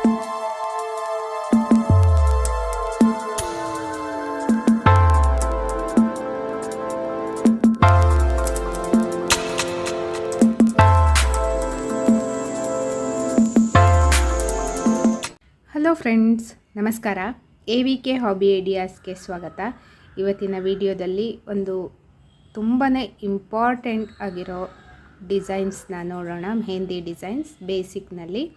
Hello friends ನಮಸ್ಕಾರ. A V K hobby ಐಡಿಯಾಸ್ಗೆ ಸ್ವಾಗತ. ಇವತ್ತಿನ ವಿಡಿಯೋದಲ್ಲಿ ಒಂದು ತುಂಬಾ ಇಂಪಾರ್ಟೆಂಟ್ ಆಗಿರೋ ಡಿಸೈನ್ಸ್ನ ನೋಡೋಣ. Mehndi designs ಬೇಸಿಕ್ನಲ್ಲಿ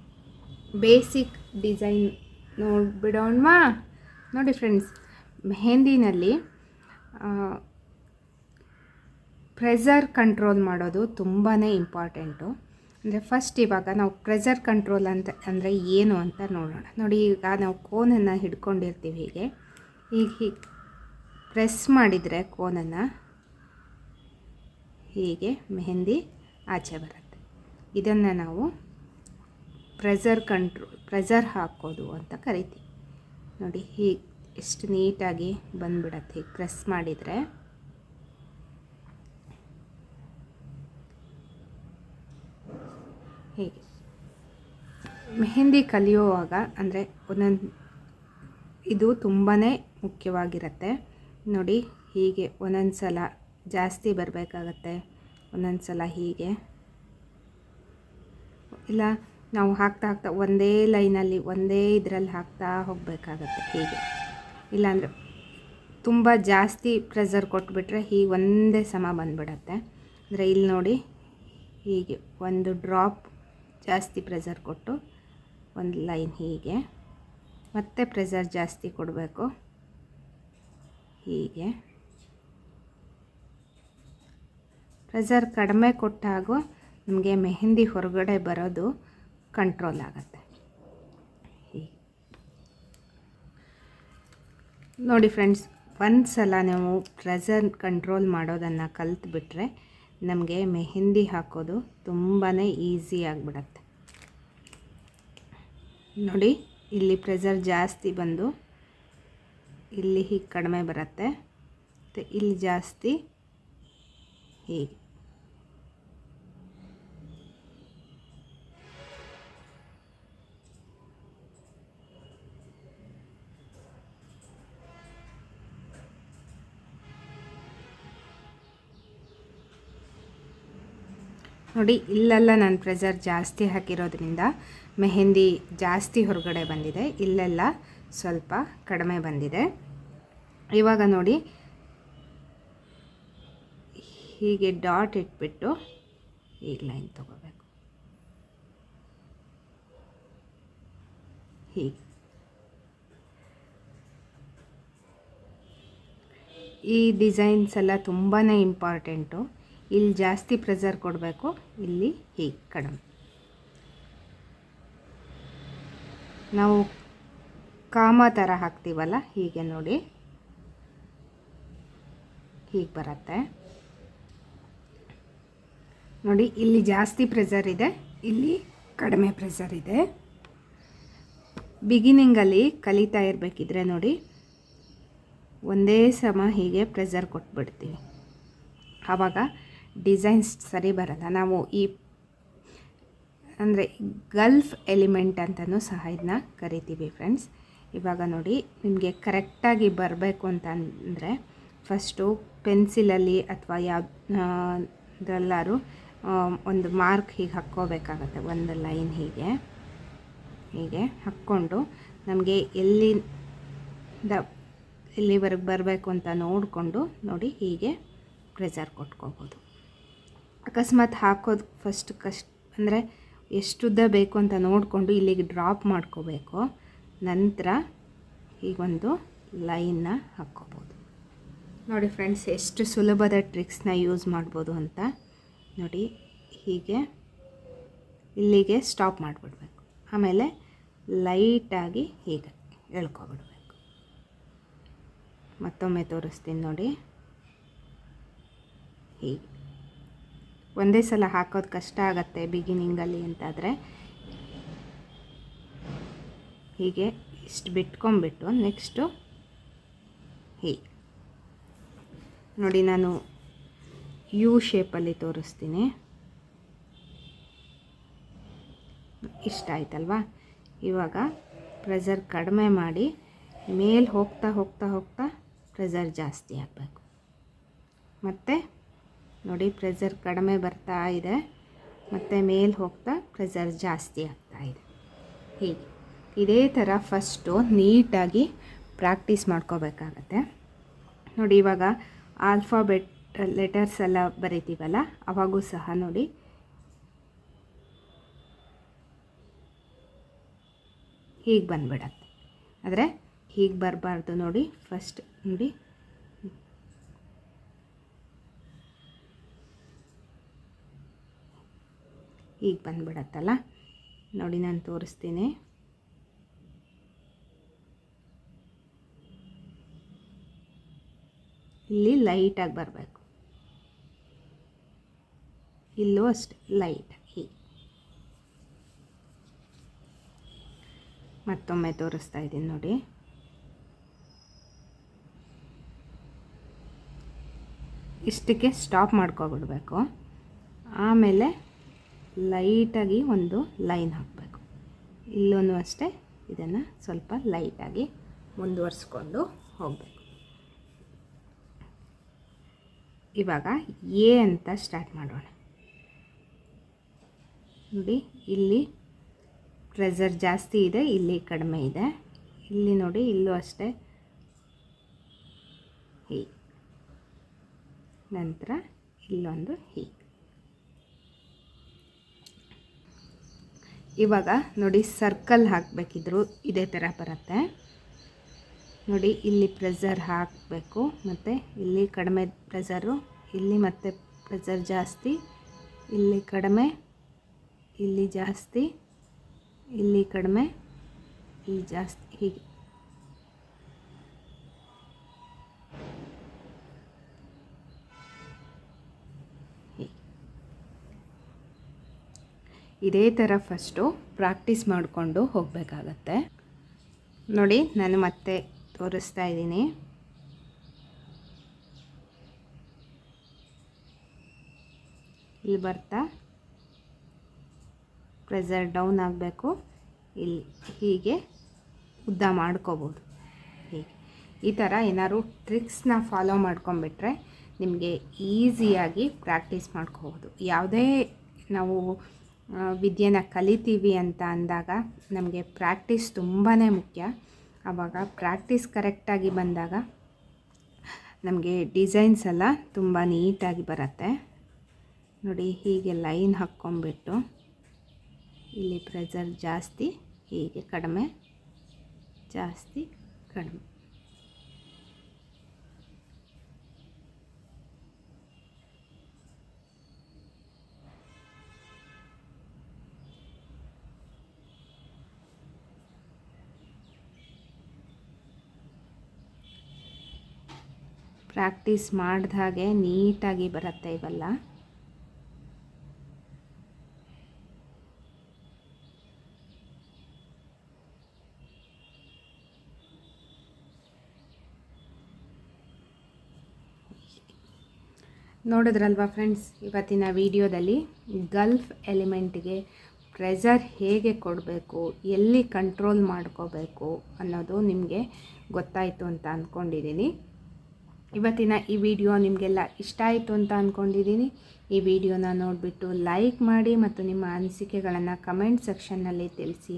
basic design ನೋಡಿಬಿಡೋಣವಾ? ನೋಡಿ ಫ್ರೆಂಡ್ಸ್, ಮೆಹಂದಿನಲ್ಲಿ ಪ್ರೆಸರ್ ಕಂಟ್ರೋಲ್ ಮಾಡೋದು ತುಂಬಾ ಇಂಪಾರ್ಟೆಂಟು. ಅಂದರೆ ಫಸ್ಟ್ ಇವಾಗ ನಾವು ಪ್ರೆಸರ್ ಕಂಟ್ರೋಲ್ ಅಂತ, ಅಂದರೆ ಏನು ಅಂತ ನೋಡೋಣ. ನೋಡಿ, ಈಗ ನಾವು ಕೋನನ್ನು ಹಿಡ್ಕೊಂಡಿರ್ತೀವಿ ಹೀಗೆ. ಈಗ ಹೀಗೆ. ಪ್ರೆಸ್ ಮಾಡಿದರೆ ಕೋನನ್ನು ಹೀಗೆ ಮೆಹಂದಿ ಆಚೆ ಬರುತ್ತೆ. ಇದನ್ನು ನಾವು ಪ್ರೆಸರ್ ಕಂಟ್ರೋಲ್ ಪ್ರೆಸರ್ ಹಾಕೋದು ಅಂತ ಕರಿತೀವಿ. ನೋಡಿ ಹೀಗೆ ಎಷ್ಟು ನೀಟಾಗಿ ಬಂದ್ಬಿಡತ್ತೆ. ಹೀಗೆ ಪ್ರೆಸ್ ಮಾಡಿದರೆ ಹೀಗೆ. ಮೆಹಂದಿ ಕಲಿಯುವಾಗ ಅಂದರೆ ಒಂದೊಂದು, ಇದು ತುಂಬಾ ಮುಖ್ಯವಾಗಿರುತ್ತೆ. ನೋಡಿ, ಹೀಗೆ ಒಂದೊಂದು ಸಲ ಜಾಸ್ತಿ ಬರಬೇಕಾಗತ್ತೆ. ಒಂದೊಂದು ಸಲ ಹೀಗೆ. ಇಲ್ಲ ನಾವು ಹಾಕ್ತಾ ಹಾಕ್ತಾ ಒಂದೇ ಲೈನಲ್ಲಿ ಒಂದೇ ಇದರಲ್ಲಿ ಹಾಕ್ತಾ ಹೋಗಬೇಕಾಗತ್ತೆ ಹೀಗೆ. ಇಲ್ಲಾಂದರೆ ತುಂಬ ಜಾಸ್ತಿ ಪ್ರೆಸರ್ ಕೊಟ್ಬಿಟ್ರೆ ಹೀಗೆ ಒಂದೇ ಸಮ ಬಂದುಬಿಡತ್ತೆ. ಅಂದರೆ ಇಲ್ಲಿ ನೋಡಿ ಹೀಗೆ ಒಂದು ಡ್ರಾಪ್ ಜಾಸ್ತಿ ಪ್ರೆಸರ್ ಕೊಟ್ಟು ಒಂದು ಲೈನ್ ಹೀಗೆ. ಮತ್ತೆ ಪ್ರೆಸರ್ ಜಾಸ್ತಿ ಕೊಡಬೇಕು. ಹೀಗೆ. ಪ್ರೆಸರ್ ಕಡಿಮೆ ಕೊಟ್ಟಾಗೂ ನಮಗೆ ಮೆಹಂದಿ ಹೊರಗಡೆ ಬರೋದು ಕಂಟ್ರೋಲ್ ಆಗುತ್ತೆ. ನೋಡಿ ಫ್ರೆಂಡ್ಸ್ ಒಂದು ಸಲ ನೀವು ಪ್ರೆಸರ್ ಕಂಟ್ರೋಲ್ ಮಾಡೋದನ್ನು ಕಲ್ತುಬಿಟ್ರೆ ನಮಗೆ ಮೆಹಂದಿ ಹಾಕೋದು ತುಂಬಾ ಈಸಿ ಆಗಿಬಿಡತ್ತೆ. ನೋಡಿ, ಇಲ್ಲಿ ಪ್ರೆಸರ್ ಜಾಸ್ತಿ ಬಂದು ಇಲ್ಲಿ ಹೀಗೆ ಕಡಿಮೆ ಬರುತ್ತೆ. ಮತ್ತು ಇಲ್ಲಿ ಜಾಸ್ತಿ ಹೀಗೆ. ನೋಡಿ, ಇಲ್ಲೆಲ್ಲ ನಾನು ಪ್ರೆಸರ್ ಜಾಸ್ತಿ ಹಾಕಿರೋದ್ರಿಂದ ಮೆಹೆಂದಿ ಜಾಸ್ತಿ ಹೊರಗಡೆ ಬಂದಿದೆ. ಇಲ್ಲೆಲ್ಲ ಸ್ವಲ್ಪ ಕಡಿಮೆ ಬಂದಿದೆ. ಇವಾಗ ನೋಡಿ, ಹೀಗೆ ಡಾಟ್ ಇಟ್ಬಿಟ್ಟು ಈಗ ಲೈನ್ ತಗೋಬೇಕು. ಹೀಗೆ. ಈ ಡಿಸೈನ್ಸ್ ಎಲ್ಲ ತುಂಬಾ ಇಂಪಾರ್ಟೆಂಟು ಇಲ್ಲಿ ಜಾಸ್ತಿ ಪ್ರೆಸರ್ ಕೊಡಬೇಕು. ಇಲ್ಲಿ ಹೀಗೆ, ಕಡಿಮೆ. ನಾವು ಕಾಮ ಥರ ಹಾಕ್ತೀವಲ್ಲ, ಹೀಗೆ ನೋಡಿ. ಹೀಗೆ ಬರುತ್ತೆ. ನೋಡಿ, ಇಲ್ಲಿ ಜಾಸ್ತಿ ಪ್ರೆಸರ್ ಇದೆ, ಇಲ್ಲಿ ಕಡಿಮೆ ಪ್ರೆಸರ್ ಇದೆ. ಬಿಗಿನಿಂಗಲ್ಲಿ ಕಲಿತಾ ಇರಬೇಕಿದ್ರೆ ನೋಡಿ, ಒಂದೇ ಸಮ ಹೀಗೆ ಪ್ರೆಸರ್ ಕೊಟ್ಬಿಡ್ತೀವಿ. ಆವಾಗ ಡಿಸೈನ್ಸ್ ಸರಿ ಬರಲ್ಲ. ನಾವು ಈ ಅಂದರೆ ಗಲ್ಫ್ ಎಲಿಮೆಂಟ್ ಅಂತಲೂ ಸಹ ಇದನ್ನ ಕರಿತೀವಿ ಫ್ರೆಂಡ್ಸ್. ಇವಾಗ ನೋಡಿ, ನಿಮಗೆ ಕರೆಕ್ಟಾಗಿ ಬರಬೇಕು ಅಂತ ಅಂದರೆ ಫಸ್ಟು ಪೆನ್ಸಿಲಲ್ಲಿ ಅಥವಾ ಯಾವುದ್ರಲ್ಲಾರು ಒಂದು ಮಾರ್ಕ್ ಹೀಗೆ ಹಾಕ್ಕೋಬೇಕಾಗತ್ತೆ. ಒಂದು ಲೈನ್ ಹೀಗೆ ಹೀಗೆ ಹಾಕ್ಕೊಂಡು ನಮಗೆ ಎಲ್ಲಿ ದ, ಎಲ್ಲಿವರೆಗೆ ಬರಬೇಕು ಅಂತ ನೋಡಿಕೊಂಡು ನೋಡಿ ಹೀಗೆ ಪ್ರೆಸರ್ ಕೊಟ್ಕೋಬೋದು. ಅಕಸ್ಮಾತ್ ಹಾಕೋದು ಫಸ್ಟ್ ಕಷ್ಟ, ಅಂದರೆ ಎಷ್ಟುದ್ದ ಬೇಕು ಅಂತ ನೋಡಿಕೊಂಡು ಇಲ್ಲಿಗೆ ಡ್ರಾಪ್ ಮಾಡ್ಕೋಬೇಕು. ನಂತರ ಹೀಗೊಂದು ಲೈನ್ನ ಹಾಕ್ಕೋಬೋದು. ನೋಡಿ ಫ್ರೆಂಡ್ಸ್ ಎಷ್ಟು ಸುಲಭದ ಟ್ರಿಕ್ಸ್ನ ಯೂಸ್ ಮಾಡ್ಬೋದು ಅಂತ. ನೋಡಿ, ಹೀಗೆ ಇಲ್ಲಿಗೆ ಸ್ಟಾಪ್ ಮಾಡಿಬಿಡ್ಬೇಕು. ಆಮೇಲೆ ಲೈಟಾಗಿ ಹೀಗೆ ಎಳ್ಕೊಬಿಡ್ಬೇಕು. ಮತ್ತೊಮ್ಮೆ ತೋರಿಸ್ತೀನಿ ನೋಡಿ. ಹೀಗೆ. ಒಂದೇ ಸಲ ಹಾಕೋದು ಕಷ್ಟ ಆಗುತ್ತೆ ಬಿಗಿನಿಂಗಲ್ಲಿ ಅಂತಾದರೆ. ಹೀಗೆ ಇಷ್ಟು ಬಿಟ್ಕೊಂಬಿಟ್ಟು ನೆಕ್ಸ್ಟು ಹೀ. ನೋಡಿ ನಾನು ಯು ಶೇಪಲ್ಲಿ ತೋರಿಸ್ತೀನಿ. ಇಷ್ಟ ಆಯ್ತಲ್ವಾ? ಇವಾಗ ಪ್ರೆಸರ್ ಕಡಿಮೆ ಮಾಡಿ ಮೇಲೆ ಹೋಗ್ತಾ ಹೋಗ್ತಾ ಹೋಗ್ತಾ ಪ್ರೆಸರ್ ಜಾಸ್ತಿ ಆಗಬೇಕು. ಮತ್ತು ನೋಡಿ ಪ್ರೆಸರ್ ಕಡಿಮೆ ಬರ್ತಾ ಇದೆ. ಮತ್ತು ಮೇಲೆ ಹೋಗ್ತಾ ಪ್ರೆಸರ್ ಜಾಸ್ತಿ ಆಗ್ತಾ ಇದೆ. ಹೀಗೆ. ಇದೇ ಥರ ಫಸ್ಟು ನೀಟಾಗಿ ಪ್ರಾಕ್ಟೀಸ್ ಮಾಡ್ಕೋಬೇಕಾಗತ್ತೆ. ನೋಡಿ, ಇವಾಗ ಆಲ್ಫಾಬೆಟ್ ಲೆಟರ್ಸ್ ಎಲ್ಲ ಬರಿತೀವಲ್ಲ, ಅವಾಗೂ ಸಹ ನೋಡಿ. ಹೀಗೆ ಬಂದ್ಬಿಡತ್ತೆ. ಆದರೆ ಹೀಗೆ ಬರಬಾರ್ದು ನೋಡಿ ಫಸ್ಟ್ ನೋಡಿ. ಹೀಗೆ ಬಂದ್ಬಿಡತ್ತಲ್ಲ? ನೋಡಿ ನಾನು ತೋರಿಸ್ತೀನಿ. ಇಲ್ಲಿ ಲೈಟಾಗಿ ಬರಬೇಕು. ಇಲ್ಲೂ ಅಷ್ಟೆ ಲೈಟ್ ಹೀಗೆ. ಮತ್ತೊಮ್ಮೆ ತೋರಿಸ್ತಾ ಇದ್ದೀನಿ ನೋಡಿ. ಇಷ್ಟಕ್ಕೆ ಸ್ಟಾಪ್ ಮಾಡ್ಕೊಬಿಡ್ಬೇಕು. ಆಮೇಲೆ ಲೈಟಾಗಿ ಒಂದು ಲೈನ್ ಹಾಕಬೇಕು. ಇಲ್ಲೂ ಅಷ್ಟೇ ಇದನ್ನು ಸ್ವಲ್ಪ ಲೈಟಾಗಿ ಮುಂದುವರಿಸ್ಕೊಂಡು ಹೋಗಬೇಕು. ಇವಾಗ ಎ ಅಂತ ಸ್ಟಾರ್ಟ್ ಮಾಡೋಣ. ನೋಡಿ, ಇಲ್ಲಿ ಪ್ರೆಸರ್ ಜಾಸ್ತಿ ಇದೆ, ಇಲ್ಲಿ ಕಡಿಮೆ ಇದೆ. ಇಲ್ಲಿ ನೋಡಿ, ಇಲ್ಲೂ ಅಷ್ಟೇ. ಹೀಗೆ ನಂತರ ಇಲ್ಲೊಂದು ಹೀಗೆ ಇವಾಗ ನೋಡಿ ಸರ್ಕಲ್ ಹಾಕಬೇಕಿದ್ರು ಇದೇ ಥರ ಬರುತ್ತೆ. ನೋಡಿ ಇಲ್ಲಿ ಪ್ರೆಸರ್ ಹಾಕಬೇಕು, ಮತ್ತು ಇಲ್ಲಿ ಕಡಿಮೆ ಪ್ರೆಸರು ಇಲ್ಲಿ ಮತ್ತೆ ಪ್ರೆಸರ್ ಜಾಸ್ತಿ, ಇಲ್ಲಿ ಕಡಿಮೆ, ಇಲ್ಲಿ ಜಾಸ್ತಿ, ಇಲ್ಲಿ ಕಡಿಮೆ, ಇಲ್ಲಿ ಜಾಸ್ತಿ, ಹೀಗೆ. ಇದೇ ಥರ ಫಸ್ಟು ಪ್ರಾಕ್ಟೀಸ್ ಮಾಡಿಕೊಂಡು ಹೋಗಬೇಕಾಗತ್ತೆ. ನೋಡಿ, ನಾನು ಮತ್ತೆ ತೋರಿಸ್ತಾ ಇದ್ದೀನಿ. ಇಲ್ಲಿ ಬರ್ತಾ. ಪ್ರೆಸರ್ ಡೌನ್ ಆಗಬೇಕು. ಇಲ್ಲಿ ಹೀಗೆ ಉದ್ದ ಮಾಡ್ಕೋಬೋದು. ಹೀಗೆ. ಈ ಥರ ಏನಾದ್ರು ಟ್ರಿಕ್ಸ್ನ ಫಾಲೋ ಮಾಡ್ಕೊಂಬಿಟ್ರೆ ನಿಮಗೆ ಈಸಿಯಾಗಿ ಪ್ರಾಕ್ಟೀಸ್ ಮಾಡ್ಕೋಬೋದು. ಯಾವುದೇ ನಾವು ವಿದ್ಯೆನ ಕಲಿತೀವಿ ಅಂತ ಅಂದಾಗ ನಮಗೆ ಪ್ರಾಕ್ಟೀಸ್ ತುಂಬಾ ಮುಖ್ಯ. ಆವಾಗ ಪ್ರಾಕ್ಟೀಸ್ ಕರೆಕ್ಟಾಗಿ ಬಂದಾಗ ನಮಗೆ ಡಿಸೈನ್ಸ್ ಎಲ್ಲ ತುಂಬ ನೀಟಾಗಿ ಬರುತ್ತೆ. ನೋಡಿ, ಹೀಗೆ ಲೈನ್ ಹಾಕ್ಕೊಂಬಿಟ್ಟು ಇಲ್ಲಿ ಪ್ರೆಸರ್ ಜಾಸ್ತಿ, ಹೀಗೆ ಕಡಿಮೆ, ಜಾಸ್ತಿ ಕಡಿಮೆ. ಪ್ರಾಕ್ಟೀಸ್ ಮಾಡಿದ ಹಾಗೆ ನೀಟಾಗಿ ಬರುತ್ತೆ ಇವೆಲ್ಲ. ನೋಡಿದ್ರಲ್ವಾ ಫ್ರೆಂಡ್ಸ್ ಇವತ್ತಿನ ವಿಡಿಯೋದಲ್ಲಿ ಗಲ್ಫ್ ಎಲಿಮೆಂಟ್ಗೆ ಪ್ರೆಸರ್ ಹೇಗೆ ಕೊಡಬೇಕು, ಎಲ್ಲಿ ಕಂಟ್ರೋಲ್ ಮಾಡ್ಕೋಬೇಕು ಅನ್ನೋದು ನಿಮಗೆ ಗೊತ್ತಾಯಿತು ಅಂತ ಅಂದ್ಕೊಂಡಿದ್ದೀನಿ ಇವತ್ತಿನ ಈ ವಿಡಿಯೋ ನಿಮಗೆಲ್ಲ ಇಷ್ಟ ಆಯಿತು ಅಂತ ಅಂದ್ಕೊಂಡಿದ್ದೀನಿ ಈ ವಿಡಿಯೋನ ನೋಡಿಬಿಟ್ಟು ಲೈಕ್ ಮಾಡಿ ಮತ್ತು ನಿಮ್ಮ ಅನಿಸಿಕೆಗಳನ್ನು ಕಮೆಂಟ್ ಸೆಕ್ಷನ್ನಲ್ಲಿ ತಿಳಿಸಿ.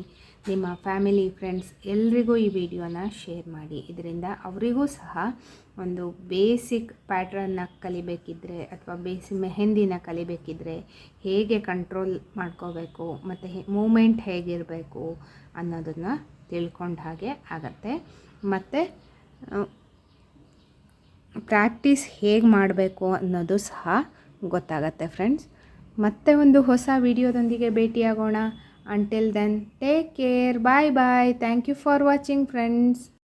ನಿಮ್ಮ ಫ್ಯಾಮಿಲಿ ಫ್ರೆಂಡ್ಸ್ ಎಲ್ರಿಗೂ ಈ ವಿಡಿಯೋನ ಶೇರ್ ಮಾಡಿ. ಇದರಿಂದ ಅವರಿಗೂ ಸಹ ಒಂದು ಬೇಸಿಕ್ ಪ್ಯಾಟ್ರನ್ನ ಕಲಿಬೇಕಿದ್ರೆ ಅಥವಾ ಬೇಸಿ ಮೆಹಂದಿನ ಕಲಿಬೇಕಿದ್ರೆ ಹೇಗೆ ಕಂಟ್ರೋಲ್ ಮಾಡ್ಕೋಬೇಕು ಮತ್ತು ಮೂಮೆಂಟ್ ಹೇಗಿರಬೇಕು ಅನ್ನೋದನ್ನು ತಿಳ್ಕೊಂಡ ಹಾಗೆ ಆಗತ್ತೆ. ಮತ್ತು ಪ್ರಾಕ್ಟೀಸ್ ಹೇಗೆ ಮಾಡಬೇಕು ಅನ್ನೋದು ಸಹ ಗೊತ್ತಾಗತ್ತೆ ಫ್ರೆಂಡ್ಸ್. ಮತ್ತೆ ಒಂದು ಹೊಸ ವಿಡಿಯೋದೊಂದಿಗೆ ಭೇಟಿಯಾಗೋಣ. Until then take care bye bye thank you for watching friends